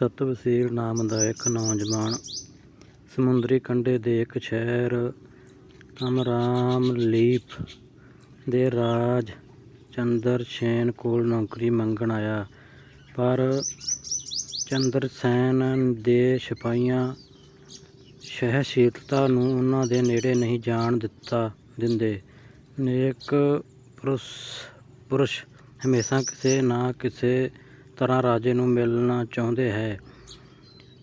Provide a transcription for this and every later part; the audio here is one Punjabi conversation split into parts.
ਸਤਵਸੀਰ ਨਾਮ ਦਾ ਇੱਕ ਨੌਜਵਾਨ ਸਮੁੰਦਰੀ ਕੰਢੇ ਦੇ ਇੱਕ ਸ਼ਹਿਰ ਅਮਰਾਮਲੀਪ ਦੇ ਰਾਜ ਚੰਦਰ ਸੈਨ ਕੋਲ ਨੌਕਰੀ ਮੰਗਣ ਆਇਆ। ਪਰ ਚੰਦਰ ਸੈਨ ਦੇ ਸਿਪਾਹੀਆਂ ਸਹਿਸ਼ੀਲਤਾ ਨੂੰ ਉਹਨਾਂ ਦੇ ਨੇੜੇ ਨਹੀਂ ਜਾਣ ਦਿੱਤਾ, ਦਿੰਦੇ। ਨੇਕ ਪੁਰਸ਼ ਪੁਰਸ਼ ਹਮੇਸ਼ਾ ਕਿਸੇ ਨਾ ਕਿਸੇ ਤਰ੍ਹਾਂ ਰਾਜੇ ਨੂੰ ਮਿਲਣਾ ਚਾਹੁੰਦੇ ਹੈ।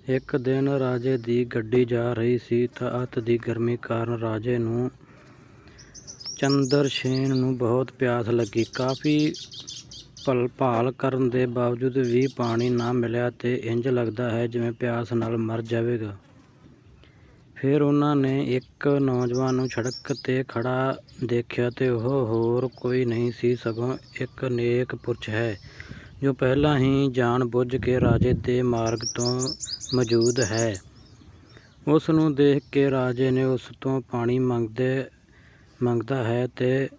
ਇੱਕ ਦਿਨ ਰਾਜੇ ਦੀ ਗੱਡੀ ਜਾ ਰਹੀ ਸੀ ਤਾਂ ਅਤ ਦੀ ਗਰਮੀ ਕਾਰਨ ਰਾਜੇ ਨੂੰ ਚੰਦਰਸੇਨ ਨੂੰ ਬਹੁਤ ਪਿਆਸ ਲੱਗੀ। ਕਾਫੀ ਭਲ ਭਾਲ ਕਰਨ ਦੇ ਬਾਵਜੂਦ ਵੀ ਪਾਣੀ ਨਾ ਮਿਲਿਆ ਤੇ ਇੰਜ ਲੱਗਦਾ ਹੈ ਜਿਵੇਂ ਪਿਆਸ ਨਾਲ ਮਰ ਜਾਵੇਗਾ। ਫਿਰ ਉਹਨਾਂ ਨੇ ਇੱਕ ਨੌਜਵਾਨ ਨੂੰ ਸੜਕ ਤੇ ਖੜਾ ਦੇਖਿਆ ਤੇ ਉਹ ਹੋਰ ਕੋਈ ਨਹੀਂ ਸੀ, ਸਗੋਂ ਇੱਕ ਨੇਕ ਪੁਰਸ਼ ਹੈ। ਜੋ ਪਹਿਲਾਂ ਹੀ ਜਾਣ ਬੁੱਝ ਕੇ ਰਾਜੇ ਦੇ ਮਾਰਗ ਤੋਂ ਮੌਜੂਦ ਹੈ। ਉਸ ਨੂੰ ਦੇਖ ਕੇ ਰਾਜੇ ਨੇ ਉਸ ਤੋਂ ਪਾਣੀ ਮੰਗਦੇ, ਮੰਗਦਾ ਹੈ ਤੇ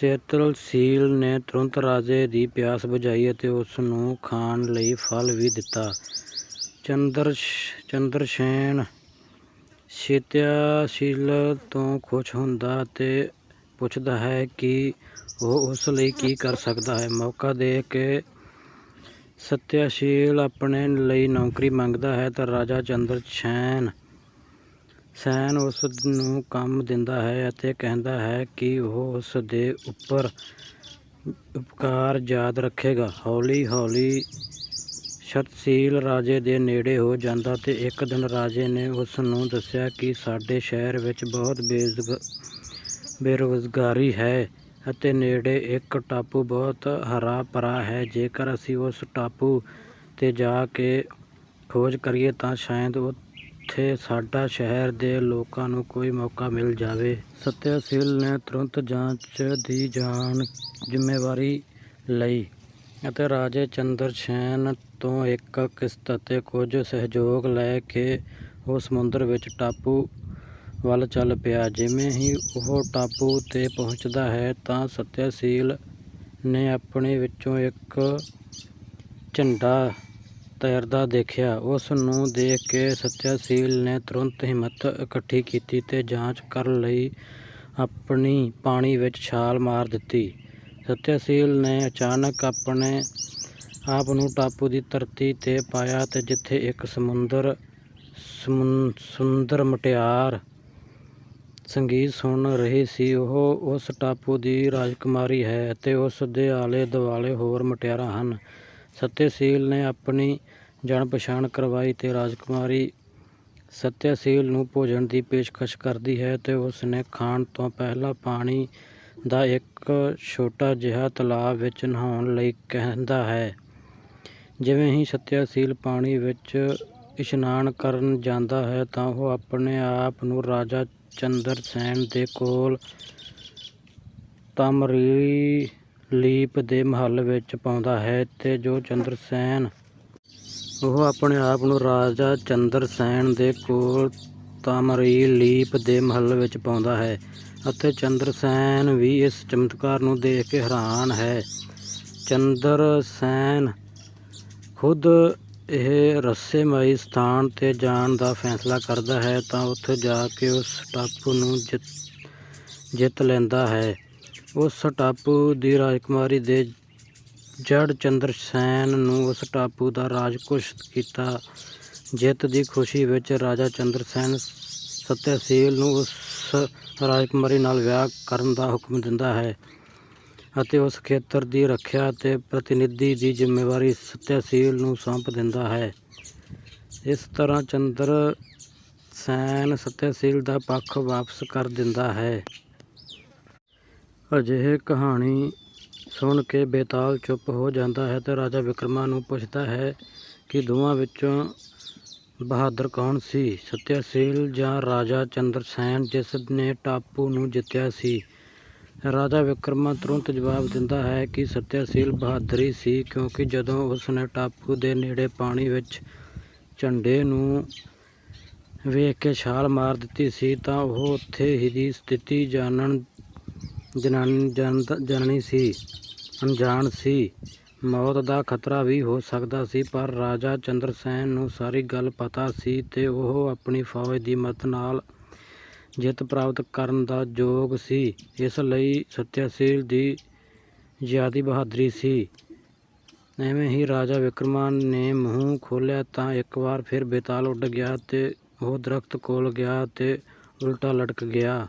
ਸੇਤਲਸੀਲ ਨੇ ਤੁਰੰਤ ਰਾਜੇ ਦੀ ਪਿਆਸ ਬੁਝਾਈ ਅਤੇ ਉਸ ਨੂੰ ਖਾਣ ਲਈ ਫਲ ਵੀ ਦਿੱਤਾ। ਚੰਦਰ ਚੰਦਰਸੇਨ ਸ਼ੀਤਿਆਸ਼ੀਲ ਤੋਂ ਖੁਸ਼ ਹੁੰਦਾ ਅਤੇ ਪੁੱਛਦਾ ਹੈ ਕਿ ਉਹ ਉਸ ਲਈ ਕੀ ਕਰ ਸਕਦਾ ਹੈ। ਮੌਕਾ ਦੇ ਕੇ ਸਤਿਆਸ਼ੀਲ ਆਪਣੇ ਲਈ ਨੌਕਰੀ ਮੰਗਦਾ ਹੈ ਤਾਂ ਰਾਜਾ ਚੰਦਰ ਸੈਨ ਸੈਨ ਉਸ ਨੂੰ ਕੰਮ ਦਿੰਦਾ ਹੈ ਅਤੇ ਕਹਿੰਦਾ ਹੈ ਕਿ ਉਹ ਉਸ ਦੇ ਉੱਪਰ ਉਪਕਾਰ ਯਾਦ ਰੱਖੇਗਾ। ਹੌਲੀ ਹੌਲੀ ਸ਼ਤਸੀਲ ਰਾਜੇ ਦੇ ਨੇੜੇ ਹੋ ਜਾਂਦਾ ਤੇ ਇੱਕ ਦਿਨ ਰਾਜੇ ਨੇ ਉਸ ਨੂੰ ਦੱਸਿਆ ਕਿ ਸਾਡੇ ਸ਼ਹਿਰ ਵਿੱਚ ਬਹੁਤ ਬੇਰੁਜ਼ਗ ਬੇਰੁਜ਼ਗਾਰੀ ਹੈ ਅਤੇ ਨੇੜੇ ਇੱਕ ਟਾਪੂ ਬਹੁਤ ਹਰਾ ਭਰਾ ਹੈ। ਜੇਕਰ ਅਸੀਂ ਉਸ ਟਾਪੂ ਤੇ ਜਾ ਕੇ ਖੋਜ ਕਰੀਏ ਤਾਂ ਸ਼ਾਇਦ ਉੱਥੇ ਸਾਡਾ ਸ਼ਹਿਰ ਦੇ ਲੋਕਾਂ ਨੂੰ ਕੋਈ ਮੌਕਾ ਮਿਲ ਜਾਵੇ। ਸਤਿਆਸ਼ੀਲ ਨੇ ਤੁਰੰਤ ਜਾਂਚ ਦੀ ਜਾਣ ਜ਼ਿੰਮੇਵਾਰੀ ਲਈ ਅਤੇ ਰਾਜੇ ਚੰਦਰ ਸੈਨ ਤੋਂ ਇੱਕ ਕਿਸ਼ਤ ਅਤੇ ਕੁਝ ਸਹਿਯੋਗ ਲੈ ਕੇ ਉਹ ਸਮੁੰਦਰ ਵਿੱਚ ਟਾਪੂ ਵੱਲ ਚੱਲ ਪਿਆ। ਜਿਵੇਂ ਹੀ ਉਹ ਟਾਪੂ ਤੇ ਪਹੁੰਚਦਾ ਹੈ ਤਾਂ ਸਤਿਆਸ਼ੀਲ ਨੇ ਆਪਣੇ ਵਿੱਚੋਂ ਇੱਕ ਝੰਡਾ ਤੈਰਦਾ ਦੇਖਿਆ। ਉਸ ਨੂੰ ਦੇਖ ਕੇ ਸਤਿਆਸ਼ੀਲ ਨੇ ਤੁਰੰਤ ਹਿੰਮਤ ਇਕੱਠੀ ਕੀਤੀ ਤੇ ਜਾਂਚ ਕਰਨ ਲਈ ਆਪਣੀ ਪਾਣੀ ਵਿੱਚ ਛਾਲ ਮਾਰ ਦਿੱਤੀ। ਸਤਿਆਸ਼ੀਲ ਨੇ ਅਚਾਨਕ ਆਪਣੇ ਆਪ ਨੂੰ ਟਾਪੂ ਦੀ ਧਰਤੀ ਤੇ ਪਾਇਆ ਤੇ ਜਿੱਥੇ ਇੱਕ ਸਮੁੰਦਰ, ਸਮੁੰ- ਸੁੰਦਰ ਮੁਟਿਆਰ ਸੰਗੀਤ ਸੁਣ ਰਹੀ ਸੀ, ਉਹ ਉਸ ਟਾਪੂ ਦੀ ਰਾਜਕੁਮਾਰੀ ਹੈ ਅਤੇ ਉਸ ਦੇ ਆਲੇ ਦੁਆਲੇ ਹੋਰ ਮੁਟਿਆਰਾਂ ਹਨ। ਸਤਿਆਸ਼ੀਲ ਨੇ ਆਪਣੀ ਜਾਣ ਪਛਾਣ ਕਰਵਾਈ ਤੇ ਰਾਜਕੁਮਾਰੀ ਸਤਿਆਸ਼ੀਲ ਨੂੰ ਭੋਜਨ ਦੀ ਪੇਸ਼ਕਸ਼ ਕਰਦੀ ਹੈ ਤੇ ਉਸ ਨੇ ਖਾਣ ਤੋਂ ਪਹਿਲਾਂ ਪਾਣੀ ਦਾ ਇੱਕ ਛੋਟਾ ਜਿਹਾ ਤਲਾਬ ਵਿੱਚ ਨਹਾਉਣ ਲਈ ਕਹਿੰਦਾ ਹੈ। ਜਿਵੇਂ ਹੀ ਸਤਿਆਸ਼ੀਲ ਪਾਣੀ ਵਿੱਚ ਇਸ਼ਨਾਨ ਕਰਨ ਜਾਂਦਾ ਹੈ ਤਾਂ ਉਹ ਆਪਣੇ ਆਪ ਨੂੰ ਰਾਜਾ ਚੰਦਰ ਸੈਨ ਦੇ ਕੋਲ ਤਮਰੀਲੀਪ ਦੇ ਮਹੱਲ ਵਿੱਚ ਪਾਉਂਦਾ ਹੈ ਤੇ ਜੋ ਚੰਦਰਸੇਨ ਉਹ ਆਪਣੇ ਆਪ ਨੂੰ ਰਾਜਾ ਚੰਦਰ ਸੈਨ ਦੇ ਕੋਲ ਤਾਮਰੀ ਲੀਪ ਦੇ ਮਹੱਲ ਵਿੱਚ ਪਾਉਂਦਾ ਹੈ ਅਤੇ ਚੰਦਰਸੇਨ ਵੀ ਇਸ ਚਮਤਕਾਰ ਨੂੰ ਦੇਖ ਕੇ ਹੈਰਾਨ ਹੈ। ਚੰਦਰਸੇਨ ਖੁਦ ਇਹ ਰਹੱਸਮਈ ਸਥਾਨ ਤੇ ਜਾਣ ਦਾ ਫੈਸਲਾ ਕਰਦਾ ਹੈ ਤਾਂ ਉੱਥੇ ਜਾ ਕੇ ਉਸ ਟਾਪੂ ਨੂੰ ਜਿੱਤ ਜਿੱਤ ਲੈਂਦਾ ਹੈ। ਉਸ ਟਾਪੂ ਦੀ ਰਾਜਕੁਮਾਰੀ ਦੇ ਜੜ ਚੰਦਰਸੇਨ ਨੂੰ ਉਸ ਟਾਪੂ ਦਾ ਰਾਜਕੁਸ਼ ਕੀਤਾ। ਜਿੱਤ ਦੀ ਖੁਸ਼ੀ ਵਿੱਚ ਰਾਜਾ ਚੰਦਰਸੇਨ ਸਤਿਆਸ਼ੀਲ ਨੂੰ ਉਸ ਰਾਜਕੁਮਾਰੀ ਨਾਲ ਵਿਆਹ ਕਰਨ ਦਾ ਹੁਕਮ ਦਿੰਦਾ ਹੈ। ਅਤੇ ਉਸ ਖੇਤਰ ਦੀ ਰੱਖਿਆ ਅਤੇ ਪ੍ਰਤੀਨਿਧੀ ਦੀ ਜ਼ਿੰਮੇਵਾਰੀ ਸਤਿਆਸ਼ੀਲ ਨੂੰ ਸੌਂਪ ਦਿੰਦਾ ਹੈ। ਇਸ ਤਰ੍ਹਾਂ ਚੰਦਰ ਸੈਨ ਸਤਿਆਸ਼ੀਲ ਦਾ ਪੱਖ ਵਾਪਸ ਕਰ ਦਿੰਦਾ ਹੈ। ਅਜਿਹੇ ਕਹਾਣੀ ਸੁਣ ਕੇ ਬੇਤਾਲ ਚੁੱਪ ਹੋ ਜਾਂਦਾ ਹੈ ਤੇ ਰਾਜਾ ਵਿਕਰਮਾ ਨੂੰ ਪੁੱਛਦਾ ਹੈ ਕਿ ਦੋਵਾਂ ਵਿੱਚੋਂ ਬਹਾਦਰ ਕੌਣ ਸੀ? ਸਤਿਆਸ਼ੀਲ ਜਾਂ ਰਾਜਾ ਚੰਦਰਸੇਨ ਜਿਸ ਨੇ ਟਾਪੂ ਨੂੰ ਜਿੱਤਿਆ ਸੀ? ਰਾਜਾ ਵਿਕਰਮਾ ਤੁਰੰਤ ਜਵਾਬ ਦਿੰਦਾ ਹੈ ਕਿ ਸਤਿਆਸ਼ੀਲ ਬਹਾਦਰੀ ਸੀ ਕਿਉਂਕਿ ਜਦੋਂ ਉਸ ਨੇ ਟਾਪੂ ਦੇ ਨੇੜੇ ਪਾਣੀ ਵਿੱਚ ਝੰਡੇ ਨੂੰ ਵੇਖ ਕੇ ਛਾਲ ਮਾਰ ਦਿੱਤੀ ਸੀ ਤਾਂ ਉਹ ਉੱਥੇ ਹੀ ਦੀ ਸਥਿਤੀ ਜਾਣਨ, ਜਨਾਨ ਜਾਣਦਾ- ਜਾਣਨੀ ਸੀ, ਅਣਜਾਣ ਸੀ। ਮੌਤ ਦਾ ਖਤਰਾ ਵੀ ਹੋ ਸਕਦਾ ਸੀ, ਪਰ ਰਾਜਾ ਚੰਦਰ ਸੈਨ ਨੂੰ ਸਾਰੀ ਗੱਲ ਪਤਾ ਸੀ ਤੇ ਉਹ ਆਪਣੀ ਫੌਜ ਦੀ ਮਦਦ ਨਾਲ ਜਿੱਤ ਪ੍ਰਾਪਤ ਕਰਨ ਦਾ ਯੋਗ ਸੀ। ਇਸ ਲਈ ਸਤਿਆਸੀਲ ਦੀ ਜ਼ਿਆਦੀ ਬਹਾਦਰੀ ਸੀ। ਐਵੇਂ ਹੀ ਰਾਜਾ ਵਿਕਰਮਾ ਨੇ ਮੂੰਹ ਖੋਲ੍ਹਿਆ ਤਾਂ ਇੱਕ ਵਾਰ ਫਿਰ ਬੇਤਾਲ ਉੱਡ ਗਿਆ ਤੇ ਉਹ ਦਰਖਤ ਕੋਲ ਗਿਆ ਤੇ ਉਲਟਾ ਲਟਕ ਗਿਆ।